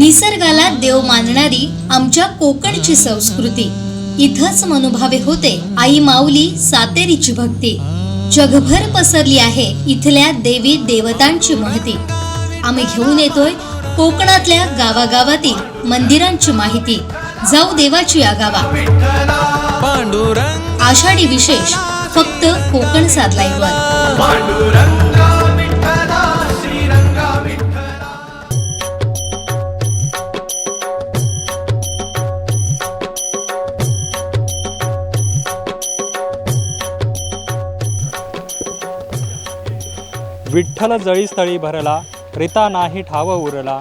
निसर्गाला देव मानणारी आमच्या कोकणची संस्कृती. इथंच मनोभावे होते आई माऊली सातेरीची भक्ती. जगभर पसरली आहे इथल्या देवी देवतांची महती. आम्ही घेऊन येतोय कोकणातल्या गावागावातील मंदिरांची माहिती. जाऊ देवाची या गावा. पांडुरंग आषाढी विशेष फक्त कोकण सात विठ्ठल जळीस्थळी भरला रिता नाही ठाव उरला.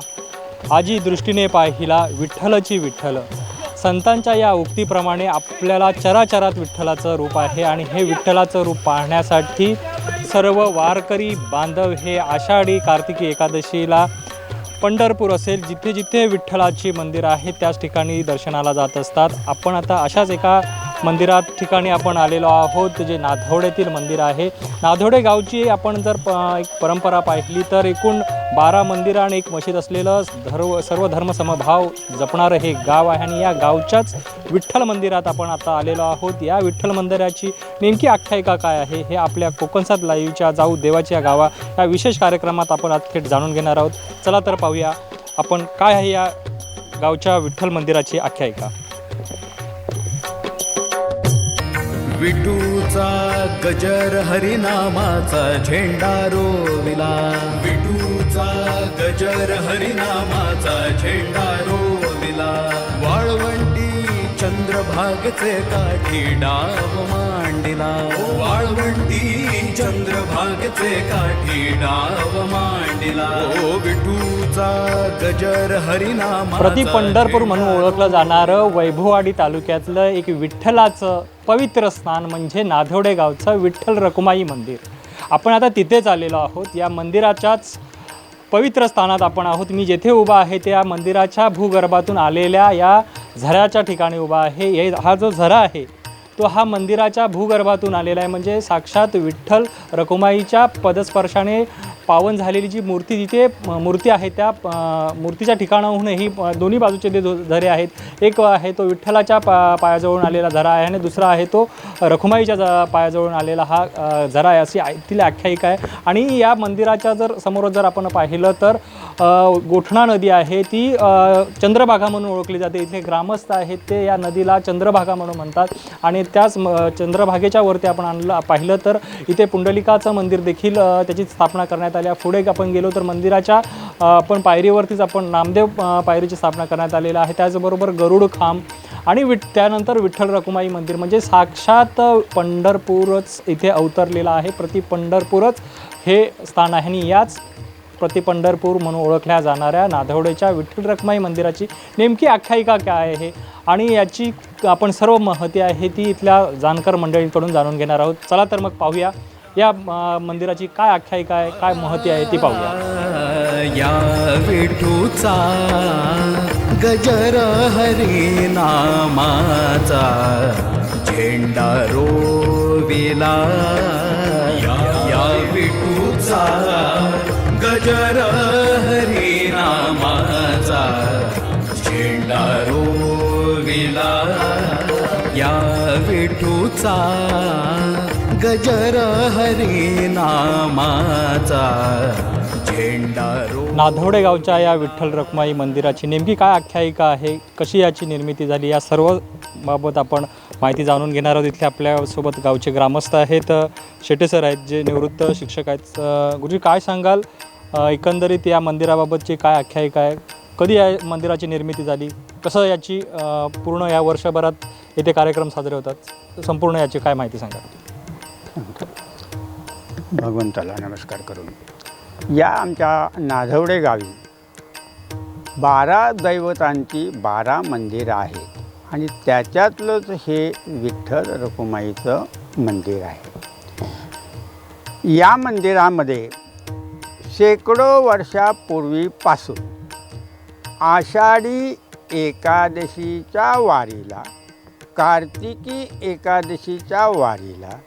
आजी दृष्टीने पाहिला विठ्ठलची विठ्ठल. संतांच्या या उक्तीप्रमाणे आपल्याला चराचरात विठ्ठलाचं रूप आहे आणि हे विठ्ठलाचं रूप पाहण्यासाठी सर्व वारकरी बांधव हे आषाढी कार्तिकी एकादशीला पंढरपूर असेल जिथे जिथे विठ्ठलाची मंदिर आहे त्याच ठिकाणी दर्शनाला जात असतात. आपण आता अशाच एका मंदिरात ठिकाणी आपण आलेलो आहोत जे नाधोड्यातील मंदिर आहे. नाधवडे गावची आपण जर प एक परंपरा पाहिली तर एकूण बारा मंदिरं आणि एक मशीद असलेलं धर्व सर्व धर्मसमभाव जपणारं हे गाव आहे आणि या गावच्याच विठ्ठल मंदिरात आपण आता आलेलो आहोत. या विठ्ठल मंदिराची नेमकी आख्यायिका काय आहे हे आपल्या कोकणसात लाईव्हच्या जाऊ देवाच्या गावा या विशेष कार्यक्रमात आपण आज थेट जाणून घेणार आहोत. चला तर पाहूया आपण काय आहे या गावच्या विठ्ठल मंदिराची आख्यायिका. विटूचा गजर हरिनामाचा झेंडा रोविला. विटूचा गजर हरिनामाचा झेंडा रोविला. चंद्रभागचे काठी डाव मांडिला. वाळवंटी चंद्रभागचे काठी डाव मांडिला. ओ विठूचा गजर हरिनामा प्रति पंढरपूर म्हणून ओळखलं जाणारं वैभववाडी तालुक्यातलं एक विठ्ठलाचं पवित्र स्थान म्हणजे नाधवडे गावचं विठ्ठल रकुमाई मंदिर. आपण आता तिथेच आलेलो आहोत. या मंदिराच्याच पवित्र स्थानात आपण आहोत. मी जेथे उभा आहे त्या मंदिराच्या भूगर्भातून आलेल्या या झऱ्याच्या ठिकाणी उभा आहे. हे हा जो झरा आहे तो हा मंदिराच्या भूगर्भातून आलेला आहे. म्हणजे साक्षात विठ्ठल रकुमाईच्या पदस्पर्शाने पावन झालेली जी मूर्ती जिथे मूर्ती आहे त्या मूर्तीच्या ठिकाणाहूनही ही दोन्ही बाजूचे जे झरे आहेत एक आहे तो विठ्ठलाच्या पा पायाजवळून आलेला झरा आहे आणि दुसरा आहे तो रखुमाईच्या ज पायाजवळून आलेला हा झरा आहे अशी तिला आख्यायिका आहे. आणि या मंदिराच्या जर समोर जर आपण पाहिलं तर गोठणा नदी आहे ती चंद्रभागा म्हणून ओळखली जाते. इथे ग्रामस्थ आहेत ते या नदीला चंद्रभागा म्हणून म्हणतात. आणि त्याच म- चंद्रभागेच्या वरती आपण आणलं पाहिलं तर इथे पुंडलिकाचं मंदिर देखील त्याची स्थापना करण्यात आली. आहे. पुढे आपण गेलो तर मंदिराच्या आपण पायरीवरतीच आपण नामदेव पायरीची स्थापना करण्यात आलेलं आहे. त्याचबरोबर गरुड खांब आणि विठ त्यानंतर विठ्ठल रकुमाई मंदिर. म्हणजे साक्षात पंढरपूरच इथे अवतरलेलं आहे. प्रति पंढरपूरच हे स्थान आहे. आणि याच प्रति पंढरपूर म्हणून ओळखल्या जाणाऱ्या नाधवडेच्या विठ्ठल रखमाई मंदिराची नेमकी आख्यायिका काय आहे आणि याची आपण सर्व महती आहे ती इथल्या जाणकार मंडळींकडून जाणून घेणार आहोत. चला तर मग पाहूया. या मंदिराची काय आख्यायिका आहे काय महती आहे ती पाहूया. या विठूचा गजर हरिनामाचा झेंडा रोविला. या विठूचा गजर हरिनामाचा झेंडा रोविला या विठूचा गजर हरिनामाचा झेंडा रो नाधवडे गावच्या या विठ्ठल रखमाई मंदिराची नेमकी काय आख्यायिका आहे? कशी याची निर्मिती झाली? या सर्व बाबत आपण माहिती जाणून घेणार आहोत. इथले आपल्यासोबत गावचे ग्रामस्थ आहेत. शेटे सर आहेत जे निवृत्त शिक्षक आहेत. गुरुजी काय सांगाल? एकंदरीत या मंदिराबाबतची काय आख्यायिका आहे? कधी या मंदिराची निर्मिती झाली? कसं याची पूर्ण या वर्षभरात येथे कार्यक्रम साजरे होतात? संपूर्ण याची काय माहिती सांगा भगवंताला नमस्कार करून. या आमच्या नाधवडे गावी बारा दैवतांची बारा मंदिरं आहेत आणि त्याच्यातलंच हे विठ्ठल रखुमाईचं मंदिर आहे. या मंदिरामध्ये शेकडो वर्षापूर्वीपासून आषाढी एकादशीच्या वारीला कार्तिकी एकादशीच्या वारीला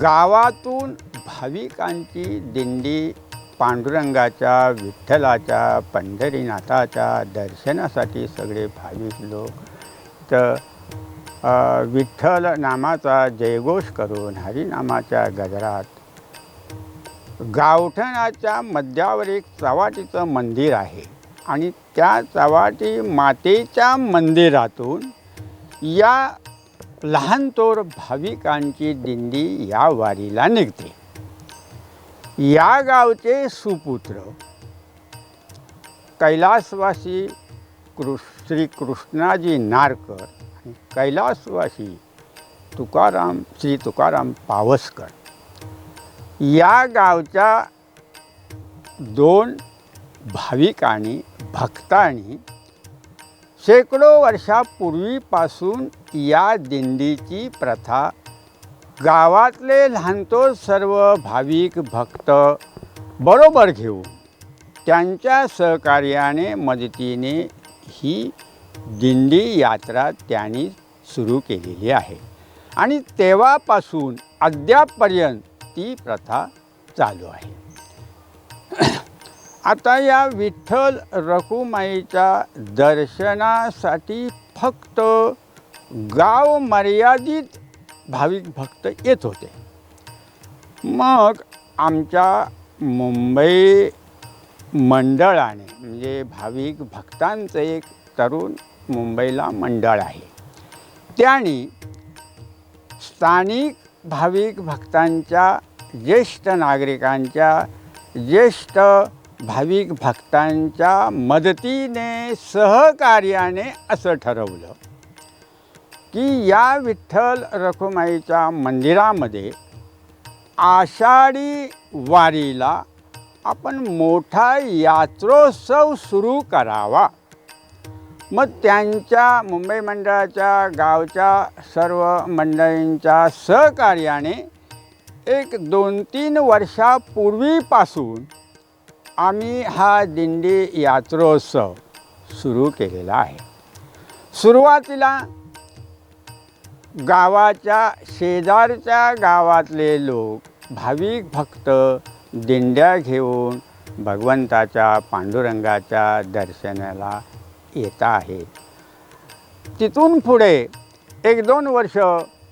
गावातून भाविकांची दिंडी पांडुरंगाच्या विठ्ठलाच्या पंढरीनाथाच्या दर्शनासाठी सगळे भाविक लोक तर विठ्ठल नामाचा जयघोष करून हरिनामाच्या गजरात गावठणाच्या मध्यावर एक चवाटीचं मंदिर आहे. आणि त्या चवाटी मातेच्या मंदिरातून या लहान थोर भाविकांची दिंडी या वारीला निघते. या गावचे सुपुत्र कैलासवासी कृ श्री कृष्णाजी नारकर आणि कैलासवासी तुकाराम श्री तुकाराम पावसकर या गावच्या दोन भाविकांनी भक्तांनी शेकडो वर्षापूर्वीपासून या दिंडीची प्रथा गावातले लहानतो सर्व भाविक भक्त बरोबर घेऊन त्यांच्या सहकार्याने मदतीने ही दिंडी यात्रा त्यांनी सुरू केलेली आहे. आणि तेव्हापासून अद्यापपर्यंत ती प्रथा चालू आहे. आता या विठ्ठल रखुमाईच्या दर्शनासाठी फक्त गाव मर्यादित भाविक भक्त येत होते. मग आमच्या मुंबई मंडळाने म्हणजे भाविक भक्तांचं एक तरुण मुंबईला मंडळ आहे. त्याने स्थानिक भाविक भक्तांच्या ज्येष्ठ नागरिकांच्या ज्येष्ठ भाविक भक्तांच्या मदतीने सहकार्याने असं ठरवलं की या विठ्ठल रखुमाईच्या मंदिरामध्ये आषाढी वारीला आपण मोठा यात्रोत्सव सुरू करावा. मग त्यांच्या मुंबई मंडळाच्या गावच्या सर्व मंडळींच्या सहकार्याने एक दोन तीन वर्षापूर्वीपासून आम्ही हा दिंडी यात्रोत्सव सुरू केलेला आहे. सुरुवातीला गावाच्या शेजारच्या गावातले लोक भाविक भक्त दिंड्या घेऊन भगवंताच्या पांडुरंगाच्या दर्शनाला येत आहे. तिथून पुढे एक दोन वर्ष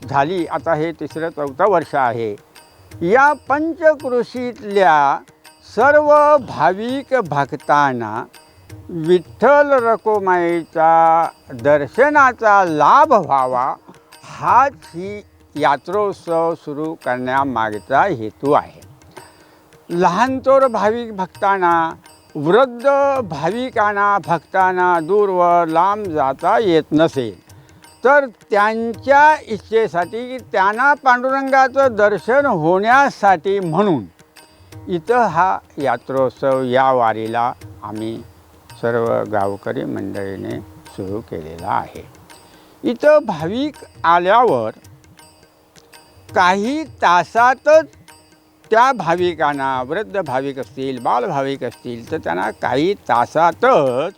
झाली आता हे तिसरं चौथं वर्ष आहे. या पंचकृषीतल्या सर्व भाविक भक्तांना विठ्ठल रकोमाईचा दर्शनाचा लाभ व्हावा हाच ही यात्रोत्सव सुरू करण्यामागचा हेतू आहे. लहानतोर भाविक भक्तांना वृद्ध भाविकांना भक्तांना दूरवर लांब जाता येत नसेल तर त्यांच्या इच्छेसाठी की त्यांना पांडुरंगाचं दर्शन होण्यासाठी म्हणून इथं हा यात्रोत्सव या वारीला आम्ही सर्व गावकरी मंडळीने सुरू केलेला आहे. इथं भाविक आल्यावर काही तासातच त्या भाविकांना वृद्ध भाविक असतील बालभाविक असतील तर त्यांना काही तासातच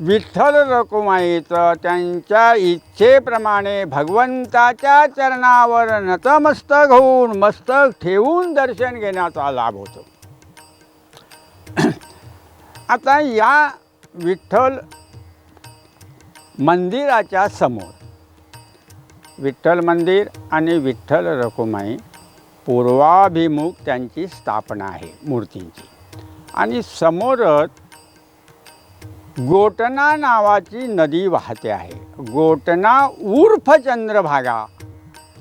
विठ्ठल रकुमाईचं त्यांच्या इच्छेप्रमाणे भगवंताच्या चरणावर नतमस्तक होऊन मस्तक ठेवून दर्शन घेण्याचा लाभ होतो. आता या विठ्ठल मंदिराच्या समोर विठ्ठल मंदिर आणि विठ्ठल रकुमाई पूर्वाभिमुख त्यांची स्थापना आहे मूर्तींची. आणि समोरच गोटना नावाची नदी वाहते आहे. गोटना उर्फ चंद्रभागा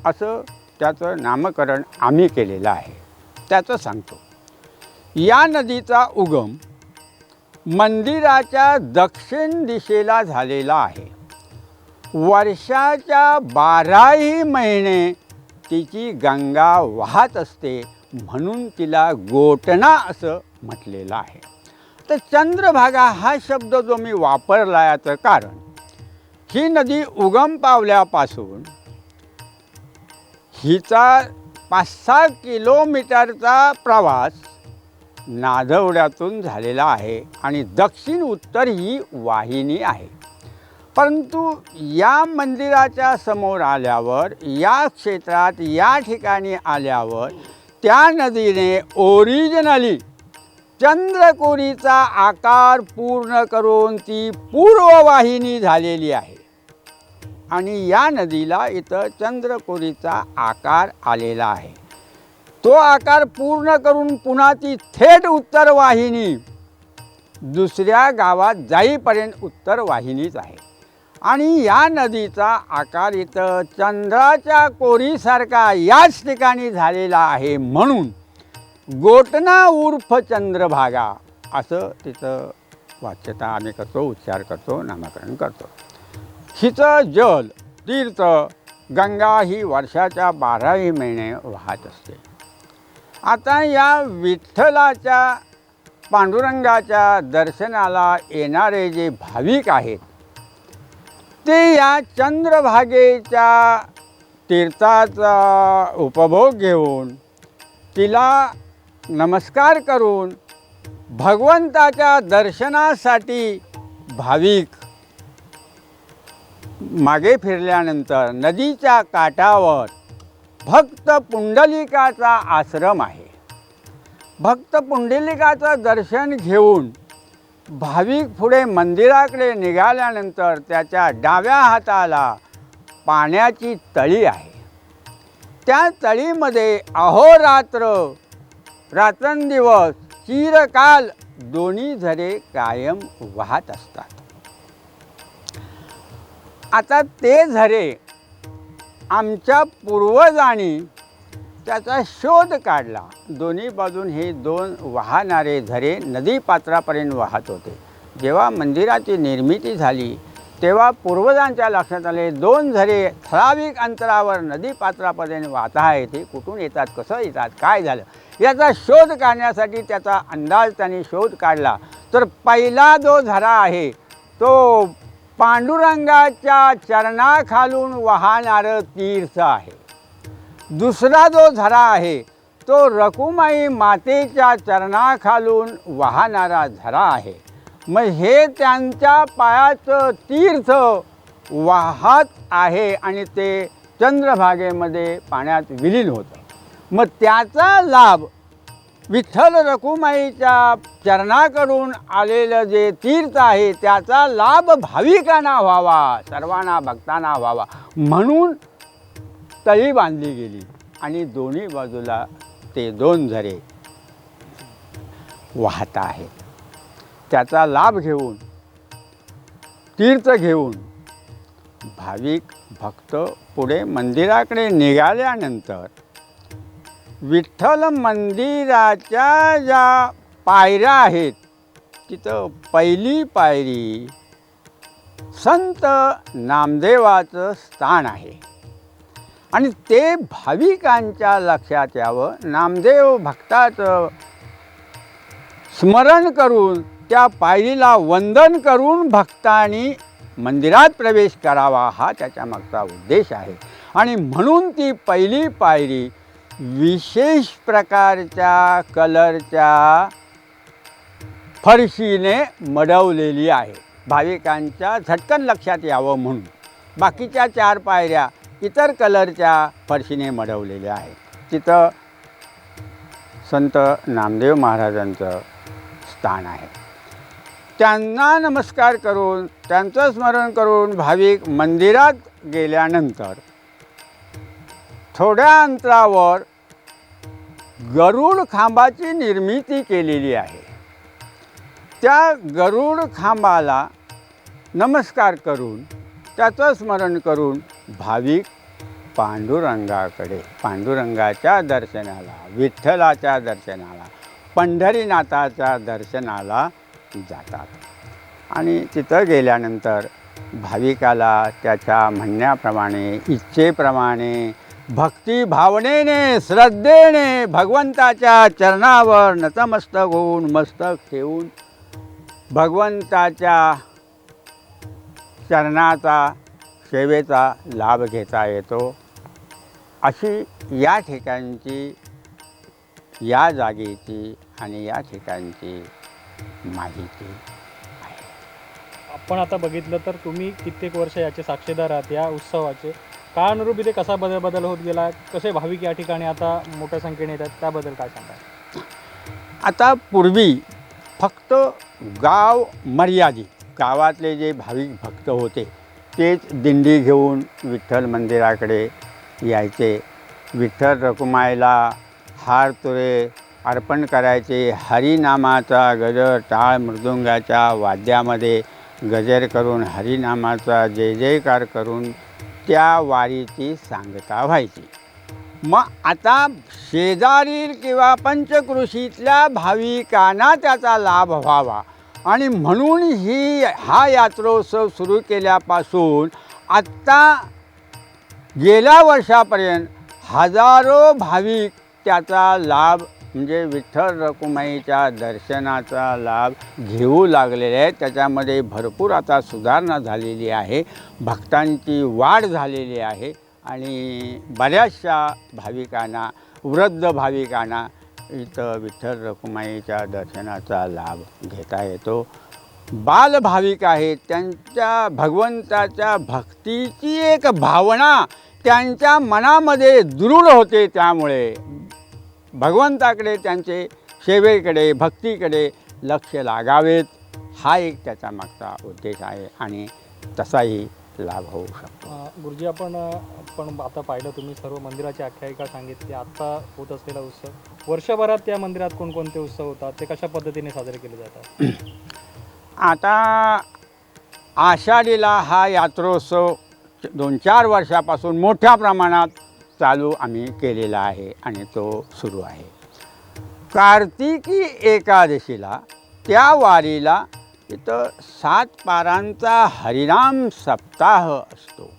असं त्याचं नामकरण आम्ही केलेलं आहे. त्याचं सांगतो. या नदीचा उगम मंदिराच्या दक्षिण दिशेला झालेला आहे. वर्षाच्या बाराही महिने तिची गंगा वाहत असते म्हणून तिला गोटणा असं म्हटलेलं आहे. तर चंद्रभागा हा शब्द जो मी वापरला याचं कारण ही नदी उगम पावल्यापासून हिचा पाच सहा किलोमीटरचा प्रवास नादवड्यातून झालेला आहे आणि दक्षिण उत्तर ही वाहिनी आहे. परंतु या मंदिराच्या समोर आल्यावर या क्षेत्रात या ठिकाणी आल्यावर त्या नदीने ओरिजिनली चंद्रकोरीचा आकार पूर्ण करून ती पूर्ववाहिनी झालेली आहे. आणि या नदीला इथं चंद्रकोरीचा आकार आलेला आहे. तो आकार पूर्ण करून पुन्हा ती थेट उत्तर वाहिनी दुसऱ्या गावात जाईपर्यंत उत्तर वाहिनीच आहे. आणि या नदीचा आकार इथं चंद्राच्या कोरीसारखा याच ठिकाणी झालेला आहे म्हणून गोटना उर्फ चंद्रभागा असं तिचं वाच्यता आम्ही करतो उच्चार करतो नामकरण करतो. हिचं जल तीर्थ गंगा ही वर्षाच्या बाराही महिने वाहत असते. आता या विठ्ठलाच्या पांडुरंगाच्या दर्शनाला येणारे जे भाविक आहेत ते या चंद्रभागेच्या तीर्थाचा उपभोग घेऊन तिला नमस्कार करून भगवंताच्या दर्शनासाठी भाविक मागे फिरल्यानंतर नदीच्या काठावर भक्त पुंडलिकाचा आश्रम आहे. भक्त पुंडलिकाचं दर्शन घेऊन भाविक पुढे मंदिराकडे निघाल्यानंतर त्याच्या डाव्या हाताला पाण्याची तळी आहे. त्या तळीमध्ये अहोरात्र रात्रंदिवस चिरकाल दोन्ही झरे कायम वाहत असतात. आता ते झरे आमच्या पूर्वजांनी त्याचा शोध काढला. दोन्ही बाजून हे दोन वाहणारे झरे नदीपात्रापर्यंत वाहत होते. जेव्हा मंदिराची निर्मिती झाली तेव्हा पूर्वजांच्या लक्षात आले दोन झरे ठराविक अंतरावर नदीपात्रापर्यंत वाहत आहेत ते कुठून येतात कसं येतात काय झालं? याचा शोध काढण्यासाठी त्याचा अंदाज त्यांनी शोध काढला. तर पहिला जो झरा आहे तो पांडुरंगाच्या चरणाखालून वाहणारं तीर्थ आहे. दुसरा जो झरा आहे तो रकुमाई मातेच्या चरणाखालून वाहणारा झरा आहे. मग हे त्यांच्या पायाचं तीर्थ वाहत आहे आणि ते चंद्रभागेमध्ये पाण्यात विलीन होतं. मग त्याचा लाभ विठ्ठल रकुमाईच्या चरणाकडून आलेलं जे तीर्थ आहे त्याचा लाभ भाविकांना व्हावा सर्वांना भक्तांना व्हावा. म्हणून तळी बांधली गेली आणि दोन्ही बाजूला ते दोन झरे वाहत आहेत. त्याचा लाभ घेऊन तीर्थ घेऊन भाविक भक्त पुढे मंदिराकडे निघाल्यानंतर विठ्ठल मंदिराच्या ज्या पायऱ्या आहेत तिथं पहिली पायरी संत नामदेवाचं स्थान आहे. आणि ते भाविकांच्या लक्षात यावं. नामदेव भक्ताचं स्मरण करून त्या पायरीला वंदन करून भक्तांनी मंदिरात प्रवेश करावा हा त्याच्या मागचा उद्देश आहे. आणि म्हणून ती पहिली पायरी विशेष प्रकारच्या कलरच्या फरशीने मडवलेली आहे. भाविकांच्या झटकन लक्षात यावं म्हणून. बाकीच्या चार पायऱ्या इतर कलरच्या फरशीने मडवलेल्या आहेत तिथं संत नामदेव महाराजांचं स्थान आहे. त्यांना नमस्कार करून त्यांचं स्मरण करून भाविक मंदिरात गेल्यानंतर थोड्या अंतरावर गरुड खांबाची निर्मिती केलेली आहे. त्या गरुड खांबाला नमस्कार करून त्याचं स्मरण करून भाविक पांडुरंगाकडे पांडुरंगाच्या दर्शनाला विठ्ठलाच्या दर्शनाला पंढरीनाथाच्या दर्शनाला जातात. आणि तिथं गेल्यानंतर भाविकाला त्याच्या म्हणण्याप्रमाणे इच्छेप्रमाणे भक्ती भावनेने श्रद्धेने भगवंताच्या चरणावर नतमस्तक होऊन मस्तक ठेवून भगवंताच्या चरणाचा सेवेचा लाभ घेता येतो. अशी या ठिकाणची या जागेची आणि या ठिकाणची माहिती आपण आता बघितलं तर तुम्ही कित्येक वर्ष याचे साक्षीदार आहात या उत्सवाचे. काळानुरूप इथे कसा बदल बदल होत गेला? कसे भाविक या ठिकाणी आता मोठ्या संख्येने येतात? त्याबद्दल काय सांगा आता पूर्वी फक्त गाव मर्यादित गावातले जे भाविक भक्त होते तेच दिंडी घेऊन विठ्ठल मंदिराकडे यायचे. विठ्ठल रखुमाईला हार तुरे अर्पण करायचे. हरिनामाचा गजर टाळ मृदुंगाच्या वाद्यामध्ये गजर करून हरिनामाचा जय जयकार करून त्या वारीची सांगता व्हायची. मग आता शेजारील किंवा पंचकृषीतल्या भाविकांना त्याचा लाभ व्हावा. आणि म्हणून ही हा यात्रोत्सव सुरू केल्यापासून आत्ता गेल्या वर्षापर्यंत हजारो भाविक त्याचा लाभ म्हणजे विठ्ठल रकुमाईच्या दर्शनाचा लाभ घेऊ लागलेले आहेत. त्याच्यामध्ये भरपूर आता सुधारणा झालेली आहे भक्तांची वाढ झालेली आहे आणि बऱ्याचशा भाविकांना वृद्ध भाविकांना इथं विठ्ठल रखुमाईच्या दर्शनाचा लाभ घेता येतो. बालभाविक आहेत त्यांच्या भगवंताच्या भक्तीची एक भावना त्यांच्या मनामध्ये दृढ होते त्यामुळे भगवंताकडे त्यांचे सेवेकडे भक्तीकडे लक्ष लागावेत. हा एक त्याचा मागचा उद्देश आहे आणि तसाही लाभ होऊ शकतो. अ, गुरुजी आपण अ, आपण आता पाहिलं तुम्ही सर्व मंदिराची आख्यायिका सांगितली आता होत असलेला उत्सव. वर्षभरात त्या मंदिरात कोणकोणते उत्सव होतात? ते कशा पद्धतीने साजरे केले जातात? आता आषाढीला हा यात्रोत्सव दोन चार वर्षापासून मोठ्या प्रमाणात चालू आम्ही केलेला आहे आणि तो सुरू आहे. कार्तिकी एकादशीला त्या वारीला इथं सात पारांचा हरिनाम सप्ताह असतो.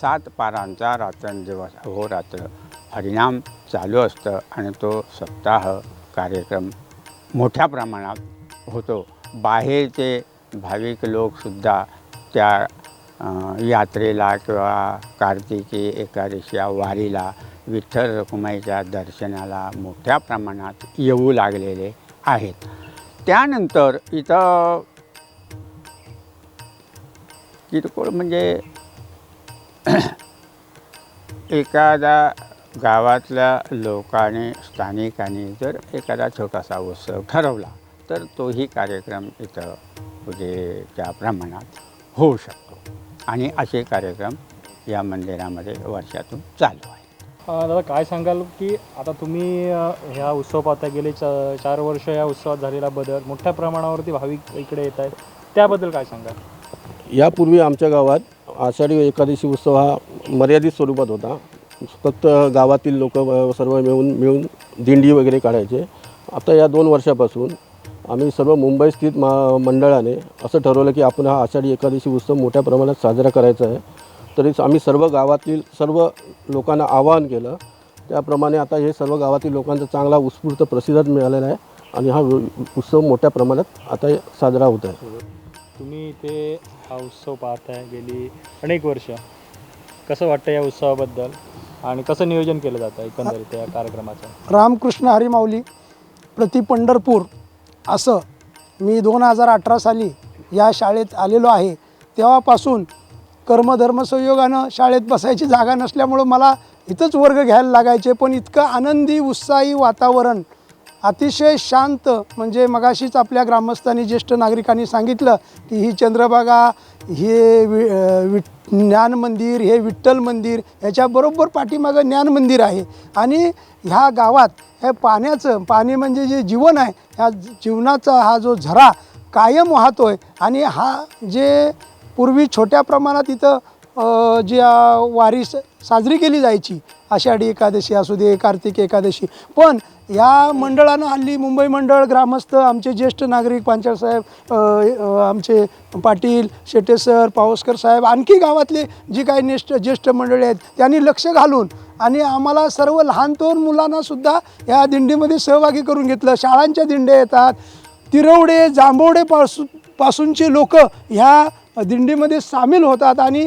सात पारांचा रात्रंदिवस अहोरात्र हरिनाम चालू असतं आणि तो सप्ताह कार्यक्रम मोठ्या प्रमाणात होतो. बाहेरचे भाविक लोकसुद्धा त्या यात्रेला किंवा कार्तिकी एकादशी या वारीला विठ्ठल रखुमाईच्या दर्शनाला मोठ्या प्रमाणात येऊ लागलेले आहेत. त्यानंतर इथं किरकोळ म्हणजे एखाद्या गावातल्या लोकाने स्थानिकांनी जर एखादा छोटासा उत्सव ठरवला तर तोही कार्यक्रम इथं म्हणजे त्या प्रमाणात होऊ शकतो. आणि असे कार्यक्रम या मंदिरामध्ये वर्षातून चालू आहे दादा काय सांगाल की आता तुम्ही ह्या उत्सव पाहता गेले चा चार वर्ष या उत्सवात झालेला बदल मोठ्या प्रमाणावरती भाविक इकडे येत आहेत. त्याबद्दल काय सांगाल? यापूर्वी आमच्या गावात आषाढी एकादशी उत्सव हा मर्यादित स्वरूपात होता. फक्त गावातील लोक सर्व मिळून मिळून दिंडी वगैरे काढायचे. आता या दोन वर्षापासून आम्ही सर्व मुंबई स्थित मा मंडळाने असं ठरवलं की आपण हा आषाढी एकादशी उत्सव मोठ्या प्रमाणात साजरा करायचा आहे. तरी आम्ही सर्व गावातील सर्व लोकांना आवाहन केलं. त्याप्रमाणे आता हे सर्व गावातील लोकांचा चांगला उत्स्फूर्त प्रतिसाद मिळालेला आहे आणि हा उत्सव मोठ्या प्रमाणात आता साजरा होत आहे. तुम्ही इथे हा उत्सव पाहताय गेली अनेक वर्ष. कसं वाटतं या उत्सवाबद्दल? आणि कसं नियोजन केलं जातं एकंदरीत या कार्यक्रमाचं? रामकृष्ण हरिमाऊली प्रति पंढरपूर असं मी दोन हजार अठरा साली या शाळेत आलेलो आहे. तेव्हापासून कर्मधर्म संयोगानं शाळेत बसायची जागा नसल्यामुळं मला इथंच वर्ग घ्यायला लागायचे पण इतकं आनंदी उत्साही वातावरण अतिशय शांत म्हणजे मगाशीच आपल्या ग्रामस्थांनी ज्येष्ठ नागरिकांनी सांगितलं की ही चंद्रभागा हे वि वि ज्ञान मंदिर हे विठ्ठल मंदिर ह्याच्याबरोबर पाठीमागं ज्ञान मंदिर आहे. आणि ह्या गावात हे पाण्याचं पाणी म्हणजे जे जीवन आहे ह्या जीवनाचा हा जो झरा कायम वाहतो आहे आणि हा जे पूर्वी छोट्या प्रमाणात इथं ज्या वारीस साजरी केली जायची. आषाढी एकादशी असू दे कार्तिक एकादशी. पण या मंडळानं हल्ली मुंबई मंडळ ग्रामस्थ आमचे ज्येष्ठ नागरिक पांचाळ साहेब आमचे पाटील शेटे सर पावसकर साहेब आणखी गावातले जी काही नेष्ट ज्येष्ठ मंडळी आहेत त्यांनी लक्ष घालून आणि आम्हाला सर्व लहान तोर मुलांनासुद्धा या दिंडीमध्ये सहभागी करून घेतलं. शाळांच्या दिंड्या येतात. तिरवडे जांभवडे पासू पासूनचे लोक ह्या दिंडीमध्ये सामील होतात आणि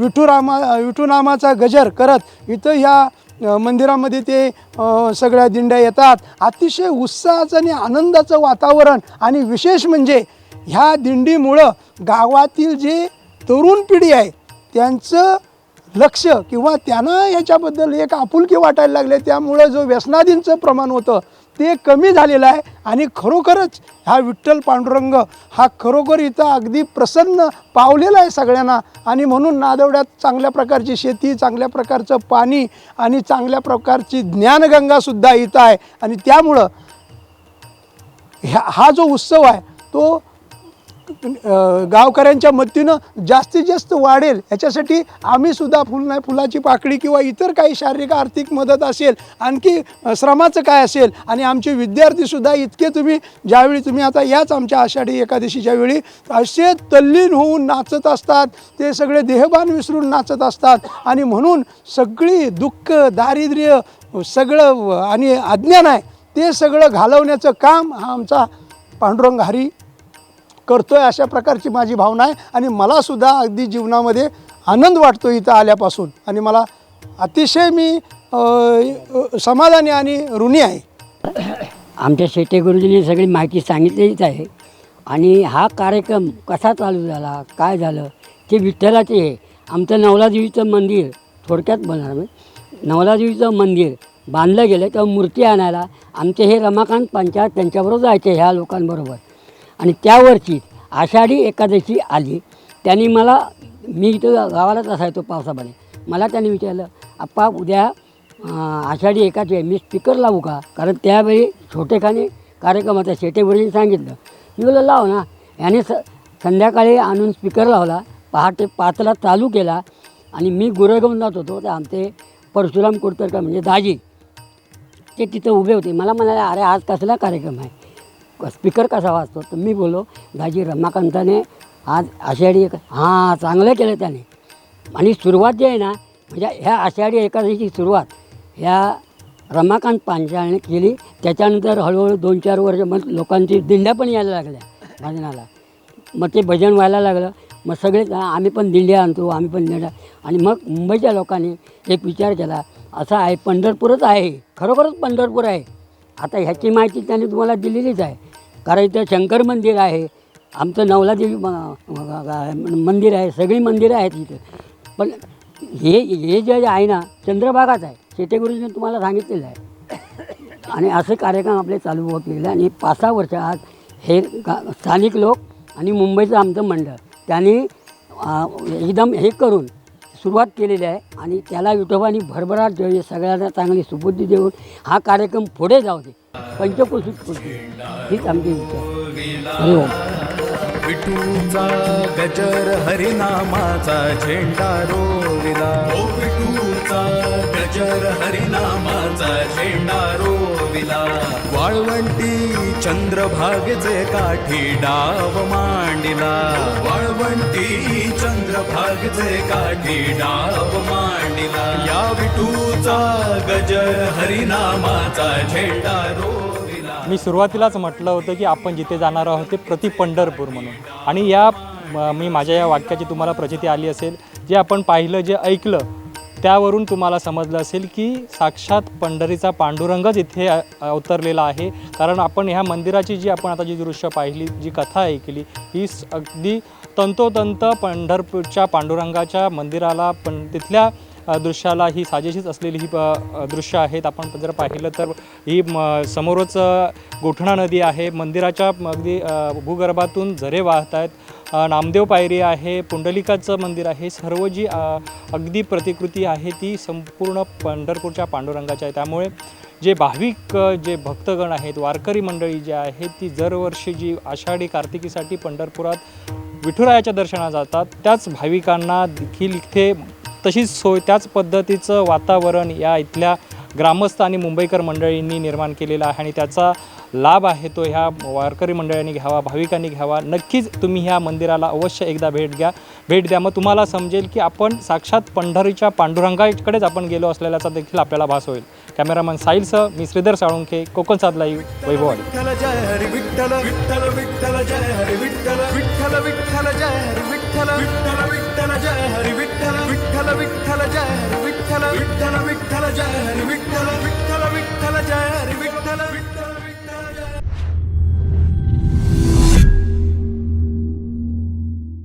विठुरामा विठुनामाचा गजर करत इथं ह्या मंदिरामध्ये ते सगळ्या दिंड्या येतात. अतिशय उत्साहाचं आणि आनंदाचं वातावरण आणि विशेष म्हणजे ह्या दिंडीमुळं गावातील जे तरुण पिढी आहे त्यांचं लक्ष किंवा त्यांना याच्याबद्दल एक आपुलकी वाटायला लागले. त्यामुळं जो व्यसनादींचं प्रमाण होतं ते कमी झालेलं आहे आणि खरोखरच हा विठ्ठल पांडुरंग हा खरोखर इथं अगदी प्रसन्न पावलेला आहे सगळ्यांना. आणि म्हणून नादवड्यात चांगल्या प्रकारची शेती चांगल्या प्रकारचं पाणी आणि चांगल्या प्रकारची ज्ञानगंगासुद्धा इथं आहे. आणि त्यामुळं ह्या हा जो उत्सव आहे तो गावकऱ्यांच्या मदतीनं जास्तीत जास्त वाढेल. याच्यासाठी आम्ही सुद्धा फुल नाही फुलाची पाकळी किंवा इतर काही शारीरिक आर्थिक मदत असेल आणखी श्रमाचं काय असेल आणि आमचे विद्यार्थीसुद्धा इतके तुम्ही ज्यावेळी तुम्ही आता याच आमच्या आषाढी एकादशीच्या वेळी असे तल्लीन होऊन नाचत असतात ते सगळे देहबान विसरून नाचत असतात आणि म्हणून सगळी दुःख दारिद्र्य सगळं आणि अज्ञान आहे ते सगळं घालवण्याचं काम हा आमचा पांडुरंग हरी करतो आहे अशा प्रकारची माझी भावना आहे आणि मलासुद्धा अगदी जीवनामध्ये आनंद वाटतो इथं आल्यापासून. आणि मला अतिशय मी समाधानी आणि ऋणी आहे. आमच्या शेटे गुरुजींनी सगळी माहिती सांगितलेलीच आहे. आणि हा कार्यक्रम कसा चालू झाला काय झालं ते विठ्ठलाचे आहे आमचं नवलादेवीचं मंदिर थोडक्यात बोलणार मी. नवलादेवीचं मंदिर बांधलं गेलं तेव्हा मूर्ती आणायला आमचे हे रमाकांत पंचायत त्यांच्याबरोबर जायचे ह्या लोकांबरोबर. आणि त्यावरची आषाढी एकादशी आली. त्यांनी मला मी इथं गावालाच असायचो पावसामध्ये. मला त्यांनी विचारलं आप्पा उद्या आषाढी एकादशी मी स्पीकर लावू का? कारण त्यावेळी छोटेखाने कार्यक्रमाचा होता शेटेवरील सांगितलं. मी बोललं लाव ना. याने स संध्याकाळी आणून स्पीकर लावला. पहाटे पाचला चालू केला. आणि मी गुरं जात होतो. तर आमचे परशुराम कुडतरकर म्हणजे दाजी ते तिथं उभे होते. मला म्हणाले अरे आज कसला कार्यक्रम आहे? स्पीकर कसा वाजतो तर मी बोललो दाजी रमाकांताने आज आषाढी एक हां चांगलं केलं त्याने. आणि सुरुवात जी आहे ना म्हणजे ह्या आषाढी एकादशीची सुरुवात ह्या रमाकांत पांचाळने केली. त्याच्यानंतर हळूहळू दोन चार वर्ष मग लोकांची दिंड्या पण यायला लागल्या भजनाला. मग ते भजन व्हायला लागलं. मग सगळे आम्ही पण दिंड्या आणतो आम्ही पण दिंड्या आणि मग मुंबईच्या लोकांनी एक विचार केला असा आहे पंढरपूरच आहे खरोखरच पंढरपूर आहे. आता ह्याची माहिती त्यांनी तुम्हाला दिलेलीच आहे. कारण इथं शंकर मंदिर आहे. आमचं नवलादेवी मंदिर आहे. सगळी मंदिरं आहेत इथं. पण हे हे जे आहे ना चंद्रभागाच आहे. शेटेगुरुजीने तुम्हाला सांगितलेलं आहे. आणि असे कार्यक्रम आपले चालू होत गेले आणि पाच सहा वर्ष आज हे स्थानिक लोक आणि मुंबईचं आमचं मंडळ त्यांनी एकदम हे करून सुरुवात केलेली आहे आणि त्याला विठोबानी भरभराट द्यावी सगळ्यांना चांगली सुबुद्धी देऊन हा कार्यक्रम पुढे जाऊ दे. पंचकोशीत पुढे हीच आमची विठूचा गजर हरिनामाचा झेंडा रोविला. गजर हरिनामाचा झेंडा रोविला. वाळवंटी चंद्रभागेचे काठी डाव मांडिला. वाळवंटी चंद्रभागेचे काठी डाव मांडिला. या विठूचा गजर हरिनामाचा झेंडा रोविला. मी सुरुवातीलाच म्हटलं होतं की आपण जिथे जाणार आहोत ते प्रति पंढरपूर म्हणून. आणि या मी माझ्या या वाक्याची तुम्हाला प्रचिती आली असेल. जे आपण पाहिलं जे ऐकलं त्यावरून तुम्हाला समजलं असेल की साक्षात पंढरीचा पांडुरंगच इथे अवतरलेला आहे. कारण आपण ह्या मंदिराची जी आपण आता जी दृश्य पाहिली जी कथा ऐकली ही अगदी तंतोतंत पंढरपूरच्या पांडुरंगाच्या मंदिराला पण तिथल्या दृश्याला ही साजेशीच असलेली ही प- दृश्य आहेत. आपण जर पाहिलं तर ही म समोरच गोठणा नदी आहे. मंदिराच्या अगदी भूगर्भातून झरे वाहत आहेत नामदेव पायरी आहे पुंडलिकाचं मंदिर आहे सर्व जी अगदी प्रतिकृती आहे ती संपूर्ण पंढरपूरच्या पांडुरंगाची आहे. त्यामुळे जे भाविक जे भक्तगण आहेत वारकरी मंडळी जी आहेत ती दरवर्षी जी आषाढी कार्तिकीसाठी पंढरपुरात विठुरायाच्या दर्शनाला जातात. त्याच भाविकांना देखील इथे तशीच सोय त्याच पद्धतीचं वातावरण या इथल्या ग्रामस्थ आणि मुंबईकर मंडळींनी निर्माण केलेला आहे आणि त्याचा लाभ आहे तो ह्या वारकरी मंडळांनी घ्यावा भाविकांनी घ्यावा. नक्कीच तुम्ही ह्या मंदिराला अवश्य एकदा भेट घ्या. भेट द्या. मग तुम्हाला समजेल की आपण साक्षात पंढरीच्या पांडुरंगाकडेच आपण गेलो असलेल्याचा देखील आपल्याला भास होईल. कॅमेरामन साहिलसह मी श्रीधर साळुंखे कोकण साध लाईव्ह वैभववाडी विठ्ठल विठ्ठल जय विठ्ठल विठ्ठल विठ्ठल जय विठ्ठल विठ्ठल